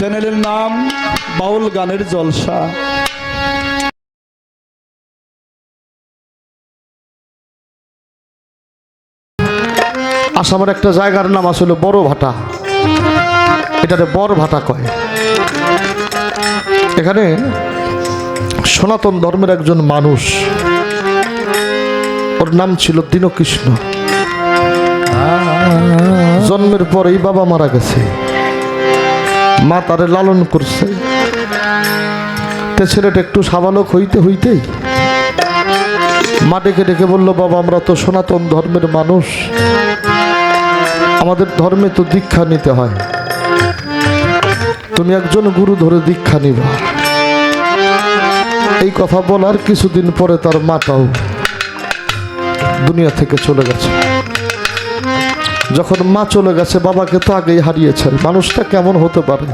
চ্যানেলের নাম বাউল গানের জলসা। আসামের একটা জায়গার নাম আসলে বড় ভাটা। এটাতে বড় ভাটা কয়। এখানে সনাতন ধর্মের একজন মানুষ, ওর নাম ছিল দীনকৃষ্ণ। জন্মের পরেই বাবা মারা গেছে। মা তারে লালন করছে। তে ছেলেটা একটু সাবালক হইতে হইতেই মা ডেকে ডেকে বলল, বাবা, আমরা তো সনাতন ধর্মের মানুষ। আমাদের ধর্মে তো দীক্ষা নিতে হয়। তুমি একজন গুরু ধরে দীক্ষা নিবা। এই কথা বলার কিছুদিন পরে তার মাটাও দুনিয়া থেকে চলে গেছে। যখন মা চলে গেছে, বাবাকে তো আগেই হারিয়েছেন। মানুষটা কেমন হতে পারে?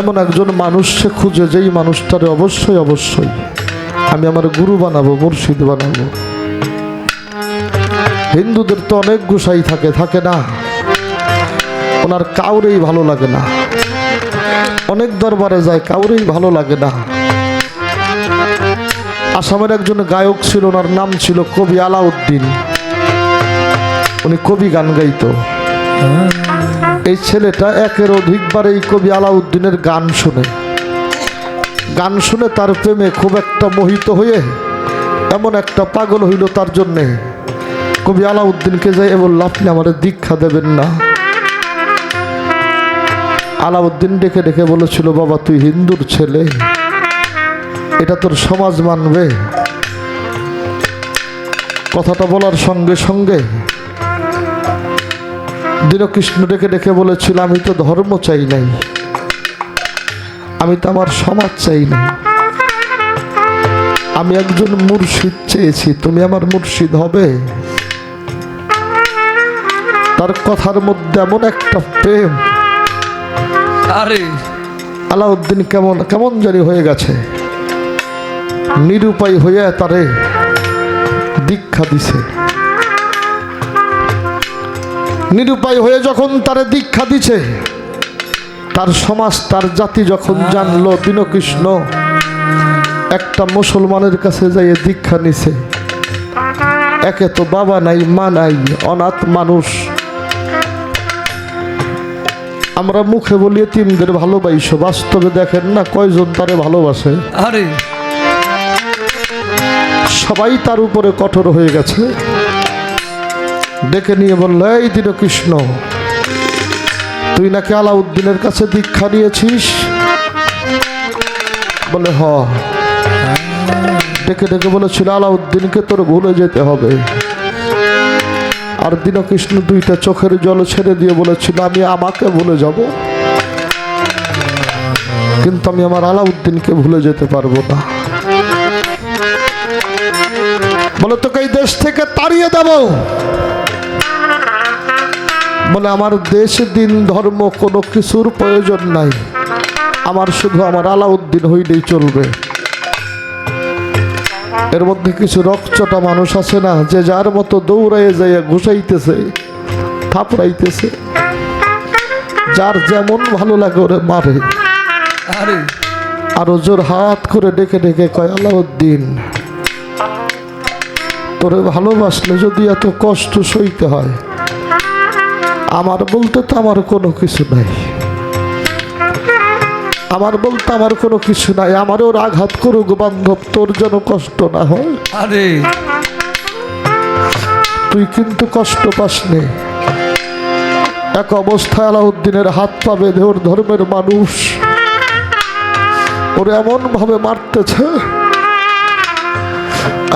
এমন একজন মানুষ সে খুঁজে, যেই মানুষটারে অবশ্যই অবশ্যই আমি আমার গুরু বানাবো, মুর্শিদ বানাবো। হিন্দুদের তো অনেক গুসাই থাকে থাকে না? ওনার কাউরেই ভালো লাগে না। অনেক দরবারে যায়, কাউরেই ভালো লাগে না। আসামের একজন গায়ক ছিল, ওনার নাম ছিল কবি আলাউদ্দিন। উনি কবি গান গাইতো। এই ছেলেটা একের অধিকবার এই কবি আলাউদ্দিনের গান শুনে। গান শুনে তার প্রেমে খুব একটা মোহিত হয়ে এমন একটা পাগল হইল তার জন্যে। কবি আলাউদ্দিনকে যাই বলল, আপনি আমার দীক্ষা দেবেন না। আলাউদ্দিন ডেকে ডেকে বলেছিল, বাবা, তুই হিন্দুর ছেলে। এটা তোর সমাজ মানবে। কথাটা বলার সঙ্গে সঙ্গে দীনকৃষ্ণ ডেকে ডেকে বলেছিল আমি তো ধর্ম চাই নাই। আমি তো আমার সমাজ চাই নাই। আমি একজন মুর্শিদ চেয়েছি। তুমি আমার মুর্শিদ হবে? তার কথার মধ্যে এমন একটা প্রেম। আরে। আলাউদ্দিন কেমন কেমন জানি হয়ে গেছে। নিরুপায় হয়ে তারে দীক্ষা দিছে। নিরুপায় হয়ে যখন তারে দীক্ষা দিছে তার সমাজ তার জাতি যখন জানলো দীনকৃষ্ণ একটা মুসলমানের কাছে যাইয়ে দীক্ষা নিছে। একে তো বাবা নাই মা নাই অনাথ মানুষ। আমরা মুখে বলি তিনদের ভালোবাসো বাস্তবে দেখেন না কয়জন তারে ভালোবাসে। আরে। সবাই তার উপরে কঠোর হয়ে গেছে। ডেকে নিয়ে বলল, এই দিন কৃষ্ণ, তুই নাকি আলাউদ্দিনের কাছে দীক্ষা নিয়েছিস? বলে, হ। ডেকে ডেকে বলেছিল, আলাউদ্দিনকে তোর ভুলে যেতে হবে। আর দীনকৃষ্ণ দুইটা চোখের জল ছেড়ে দিয়ে বলেছিল, আমি আমাকে ভুলে যাব, কিন্তু আমি আমার আলাউদ্দিনকে ভুলে যেতে পারব না। বলে, তোকে এই দেশ থেকে তাড়িয়ে দেব। বলে আমার দেশ দিন ধর্ম কোনো কিছুর প্রয়োজন নাই। আমার শুধু আমার আলাউদ্দিন হইলেই চলবে। এর মধ্যে কিছু রকচটা মানুষ আছে না যে যার মতো দৌড়াইয়ে যাইয়া ঘুষাইতেছে থাপড়াইতেছে। যার যেমন ভালো লাগে ওরে মারে। আরে জোর হাত করে ডেকে ডেকে কয় আলাউদ্দিন তোরে ভালোবাসলে যদি এত কষ্ট সইতে হয় আমার বলতে তো আমার কোনো কিছু নাই। আমার বলতে আমার কোনো কিছু নাই। আমারও ওর আঘাত করুক বান্ধব তোর যেন কষ্ট না হয়। আরে। তুই কিন্তু কষ্ট পাসনি। এক অবস্থায় আলাউদ্দিনের হাত পা বেঁধে ওর ধর্মের মানুষ ওর এমন ভাবে মারতেছে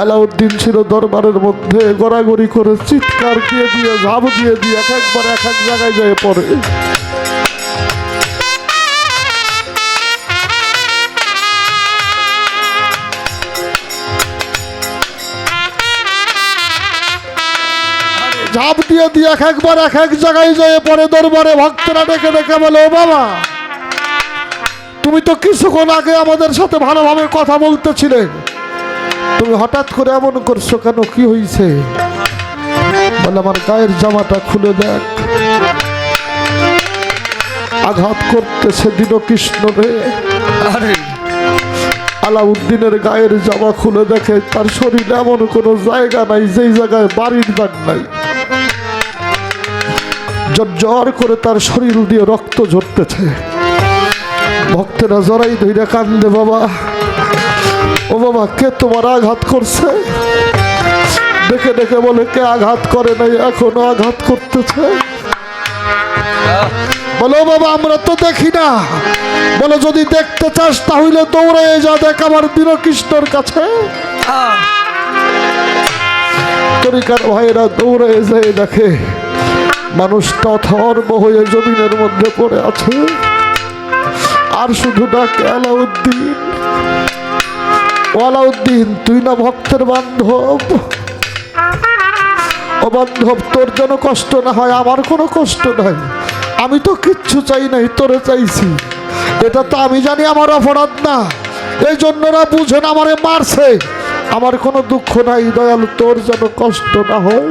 আলাউদ্দিন ছিল দরবারের মধ্যে গড়াগড়ি করে চিৎকার দিয়ে দিয়ে, ঝাপ দিয়ে দিয়ে এক একবার এক এক জায়গায় যেয়ে পড়ে। ঝাঁপ দিয়ে দিয়ে এক একবার এক এক জায়গায় যেয়ে পরে দরবারে ভক্তরা ডেকে ডেকে বলে, ও বাবা, তুমি তো কিছুক্ষণ আগে আমাদের সাথে ভালোভাবে কথা বলতেছিলে। তুমি হঠাৎ করে এমন করছ কেন? কি হয়েছে বলে আমার গায়ের জামাটা খুলে দেখ। আঘাত করতেছে দিন কৃষ্ণ রে। আরে। আলাউদ্দিনের গায়ের জামা খুলে দেখে তার শরীরে এমন কোনো জায়গা নাই যেই জায়গায় বাড়ির দাগ নাই। জ্বর করে তার শরীর দিয়ে রক্ত ঝরতেছে। ভক্তেরা জড়াই ধৈরা কান্দে বাবা। ও বাবা, কে তোমার আঘাত করছে? দেখে দেখে বলে, কে আঘাত করে নাই, এখনও আঘাত করতেছে? বলো বাবা, আমরা তো দেখি না। বলো, যদি দেখতে চাস, তাহলে দৌড়ে যা, দেখ আমার বীরকৃষ্ণর কাছে। তরিকার ভাইরা দৌড়ে যায় দেখে, মানুষটা ধর্ম হয়ে জমিনের মধ্যে পড়ে আছে। আর শুধু ডাকে, আলাউদ্দিন ও আলাউদ্দিন তুই না ভক্তের বান্ধব? ও বান্ধব, তোর যেন কষ্ট না হয়, আমার কোনো কষ্ট নাই। আমি তো কিচ্ছু চাই নাই, তোরে চাইছি। এটা তো আমি জানি আমার অপরাধ না। এই জন্যরা বুঝে না আমারে মারছে। আমার কোনো দুঃখ নাই, দয়ালু, তোর যেন কষ্ট না হয়।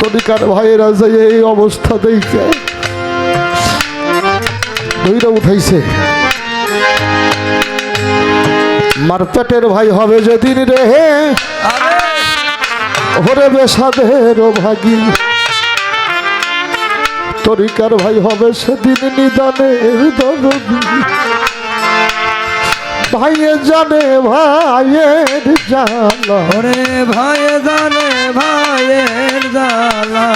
তদিকার ভাইয়েরা যে এই অবস্থা দেখে ধৈরা উঠাইছে। মার পেটের ভাই হবে যেদিন রে আরে ওরে বেসাদের ভাগি। তরিকার ভাই হবে সেদিন নিদানের দরদি। ভাইয়ে জানে ভাইয়ের জালা ওরে ভাই জানে ভাইয়ের জ্বালা।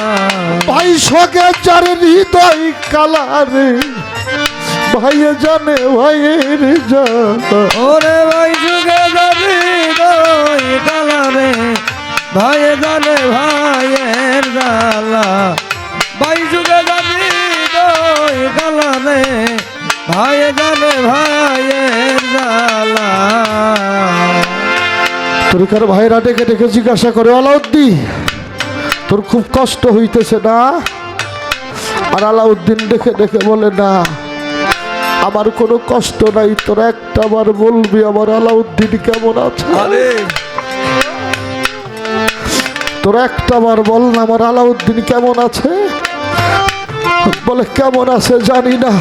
ভাই সকে যার হৃদয় কালারে ভাইয়ে জানে ভাইয়ের জালা ওরে ভাই যাবি দই কালারে ভাই জানে ভাইয়ের জ্বালা। ভাই যুগে যাবি দই কালারে ভাই জানে ভাইয়ের জ্বালা। তরিকার ভাইরা ডেকে ডেকে জিজ্ঞাসা করে আলাউদ্দি তোর খুব কষ্ট হইতেছে না? আর আলাউদ্দিন দেখে দেখে বলে, না। আমার কোনো কষ্ট নাই তোর একটা বার বলবি আমার আলাউদ্দিন কেমন আছে? তোর একটা বার বল না আমার আলাউদ্দিন কেমন আছে? বলে কেমন আছে জানি না।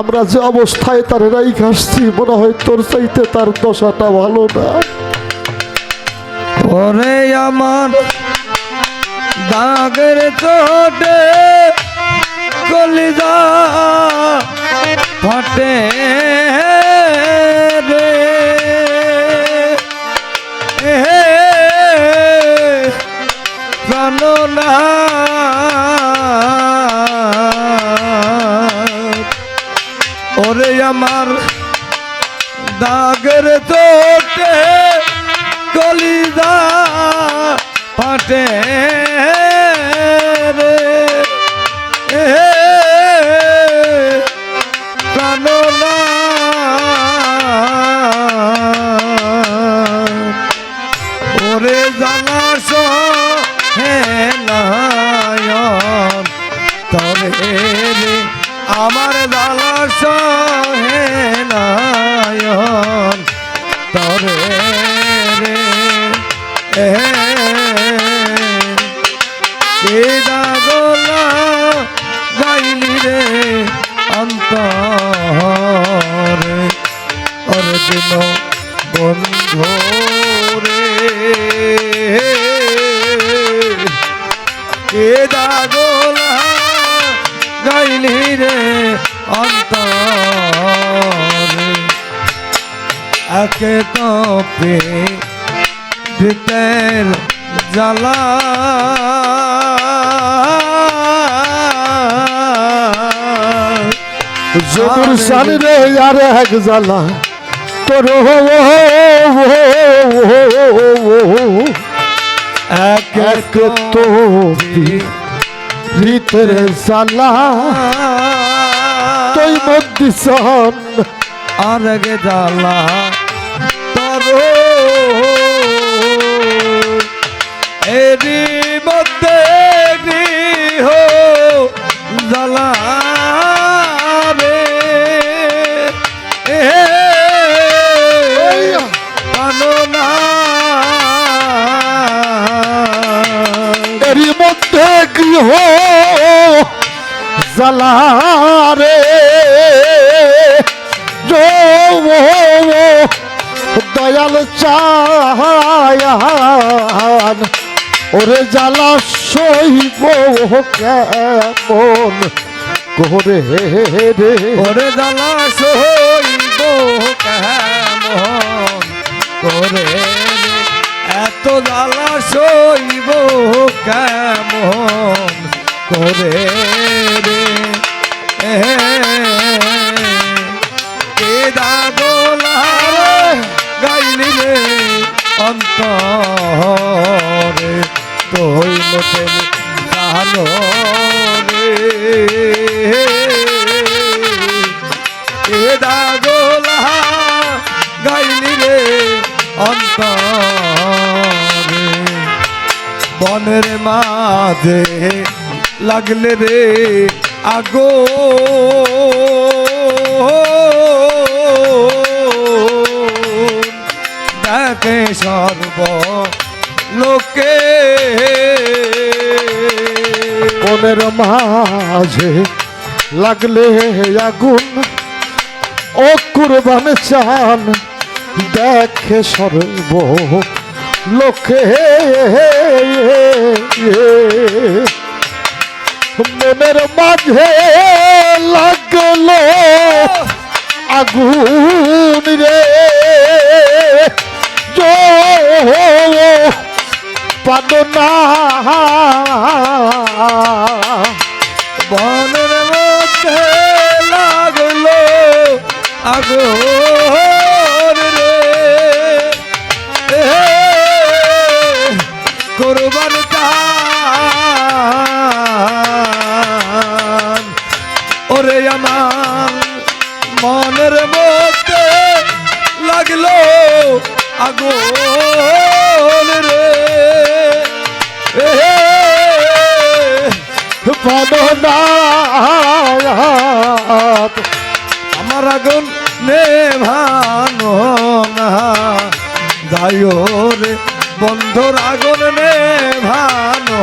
আমরা যে অবস্থায় তার রাই আসছি মনে হয় তোর চাইতে তার দশাটা ভালো না। ওরে আমার দাগের চোটে কলিজা ফাটে রে। প্রাণনা ওরে আমার দাগের চোটে কলিজা ফাটে। বন্ধু রে কেদা গোলা গাইলি রে অন্তরে। একে তপে ভিতের জ্বালা। জবুর সান রে আর এক জ্বালা। তোর এক এক তো ভিতর জ্বালা। তুই মধ্যে সন আর গে জ্বালা। তর এরি মধ্যে এরই মধ্যে গৃহ জ্বালা রে জো দয়াল চায়ান ওরে জ্বালা সইব কেমন করে রে ওরে জ্বালা সইব কেমন করে? এত জ্বালা সইব কেমন করে রে এ কে দাগোলা গাইলি রে অন্তরে তোই মতন জানো রে এ দাগোলা গাইলি রে অন্তরে বনের মাঝে লাগলে রে আগো। দেখে সর্ব লোকে বনের মাঝে লাগলে আগুন ও কুরবান চান। দেখে সর্ব লোকে মনের মাঝে লাগল আগুন রে। পাদনা বনের মধ্যে লাগল আগুন আমার আগুন নেভানো না। যাইও রে বন্ধুর আগুন নেভানো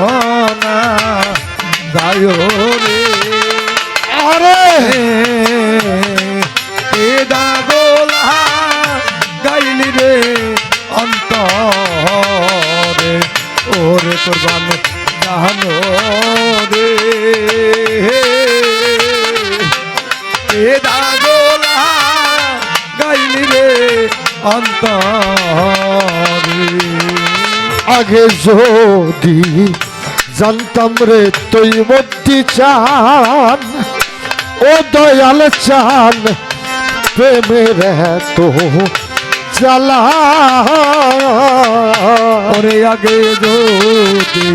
না। যাইও রে। আরে! এ দাগোলা গাইলি রে অন্তরে। ওরে তোর গান জানো অন্তরে। আগে যদি জানতাম রে তুই মধ্যে চান, ও দয়াল চান, প্রেমের তো জ্বালা। ওরে আগে যদি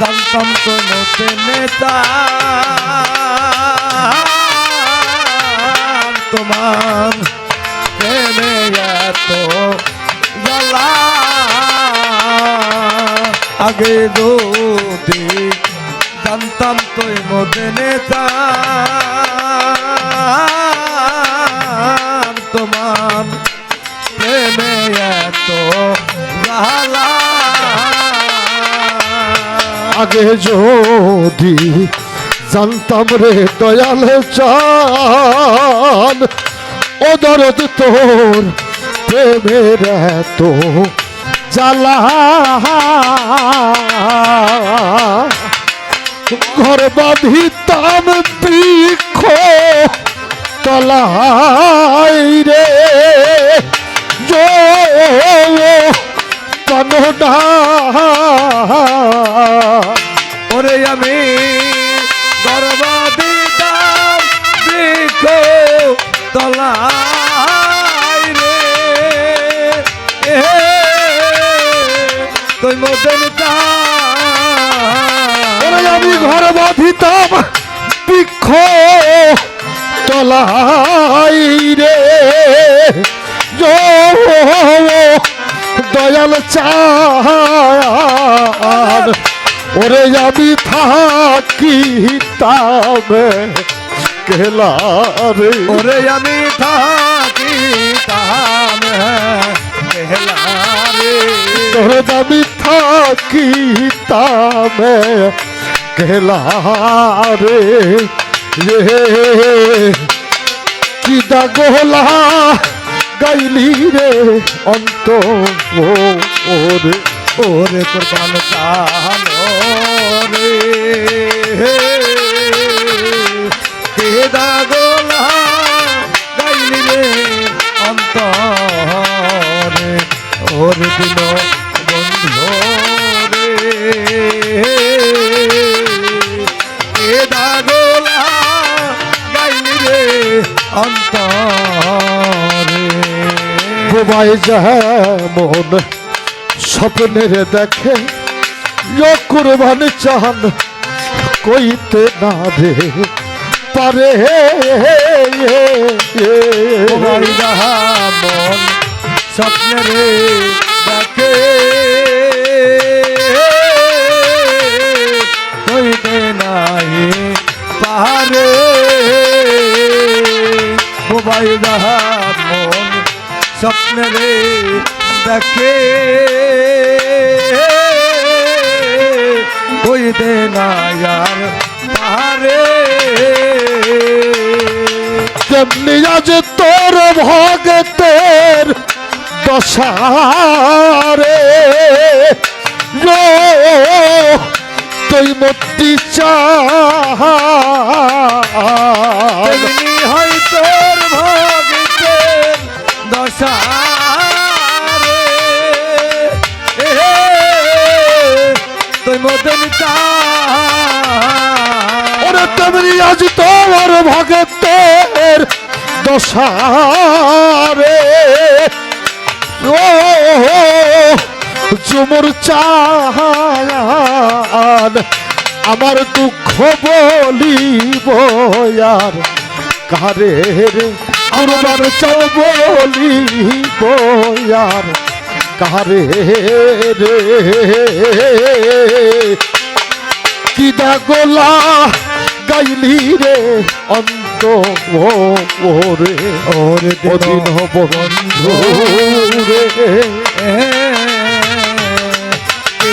জানতাম কোনোতে নেতা, তোমার প্রেমে এত জ্বালা। আগে যদি জানতাম তুই মতে নেতা তোমার প্রেমে এত জ্বালা। আগে যদি জানতাম রে দয়াল চান ও দরদ তোর, প্রেমের তো জ্বালা। ঘর বাঁধিতাম বৃক্ষ তলাই রে। জো পানোডা ওরে আমি গর্বাদিতাম তলাই রে। তুই ওরে আমি ঘর বাঁধিতাম, বৃক্ষ তলাই রে। দয়াল চান ওরে আমি থাকিতাম। কেলা রে ওরে আমি থাকি তাম কেহলা রে তোরে আমি থাকিতাম কেলা রে রে কি দাগোলা গাইলি রে অন্ত ও রে ওরে কোরবান কালো রে দিল বন্ধু রে কেদা গোলা গাইলি রে অন্তরে বোবাই যেমন স্বপ্নের দেখে ইয় কুরবান চান কইতে না রে পারে মন স্বপ্নে মোবাইল যাহা মন স্বপ্নে ডাকে হইতে নাই আর পাহাড়ে তেমনি আজ তোর ভগতের রো। তুই মতি চাহ তেমনি হয় তোর ভগতের দশারে তুই মদন ওরে তেমনি আজ তোর ভগতের দশারে ও চুমুর চান আমার দুঃখ বলিব আর কারে রে? আমার চাও বলিব আর কারে রে? কিদা গোলা গাইলি রে অন্ত ওরে ওর অদিন বন্ধু রে।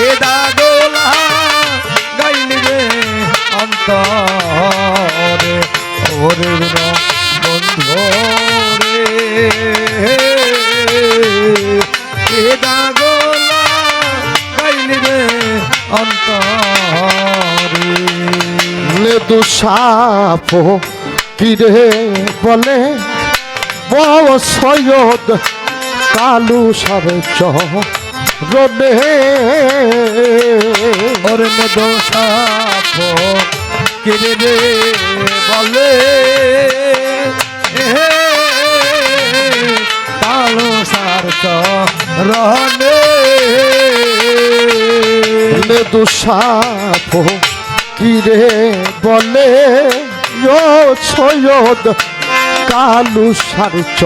কেদা গোলা গাইলি রে অন্তরে। ওর বন্ধু রে। কেদা গোলা গাইলি রে অন্তরে। কিরে বলে বড় কালু সারে চ রনে ওর দোষাপ কিরে রে বলে? কালো সার রহনে দুসাপ কিরে বলে? ও সৈয়দ কালু সারে চ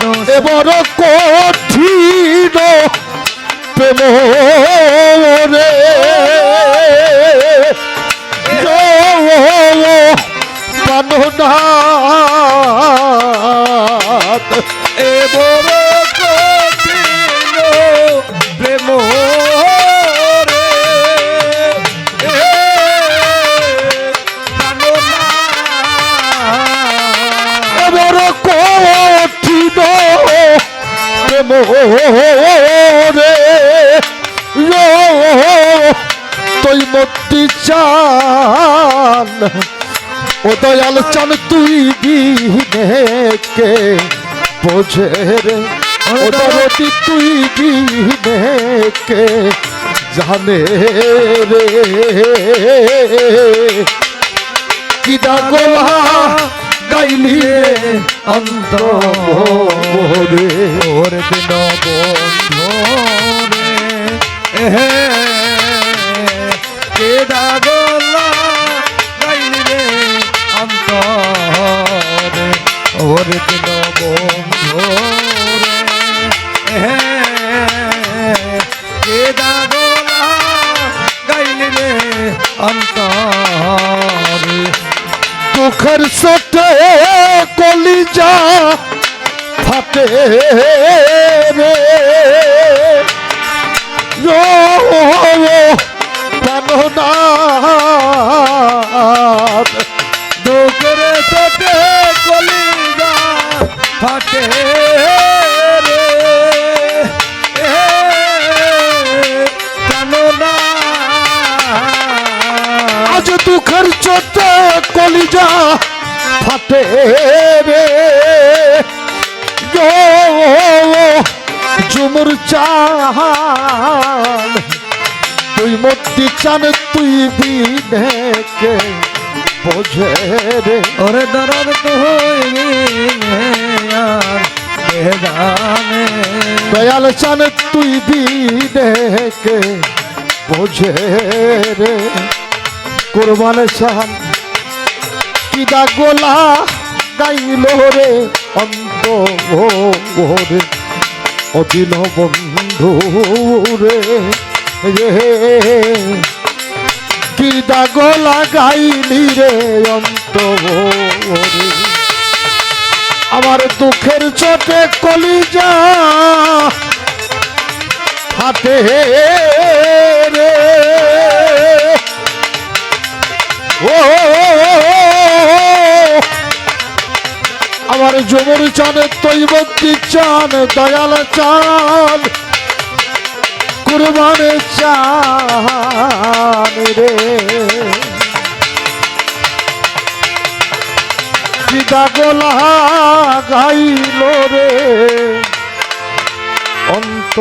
রনে এবার কঠিন প্রেম রে। ও দয়াল চান তুই দিনে কে বোঝে রে? ও দরদি তুই দিনে কে জানে রে? কিদা গোলা গাইলি রে অন্তরে? ওর দিন বন্ধু রে। বিঘ্ন বন্ধু হে কেদা গোলা গাইলে অন্তর। মুখের সটে কলিজা ফাটে রে। প্রাণ থাকে রে কেননা আজ দুঃখের চোটে কলিজা ফাটে রে ঝুমুর চান তুই মতি চান তুই বিনে বোঝে রে ওরে দরদ তো আর কে জানে দয়াল চান তুই বিনেকে বোঝে রে কোরবান চান কিদা গোলা গাইল রে অন্ত রে অদিন বন্ধু রে। রে কিদা গোলা গাইলি রে অন্ত রে আমার দুঃখের চোটে কলিজা হাতে রে। ও, আমার জমর চান তৈবত্তি চান দয়াল চান কুরবানে চান রে। পিতা গোলা গাইল রে। অন্ত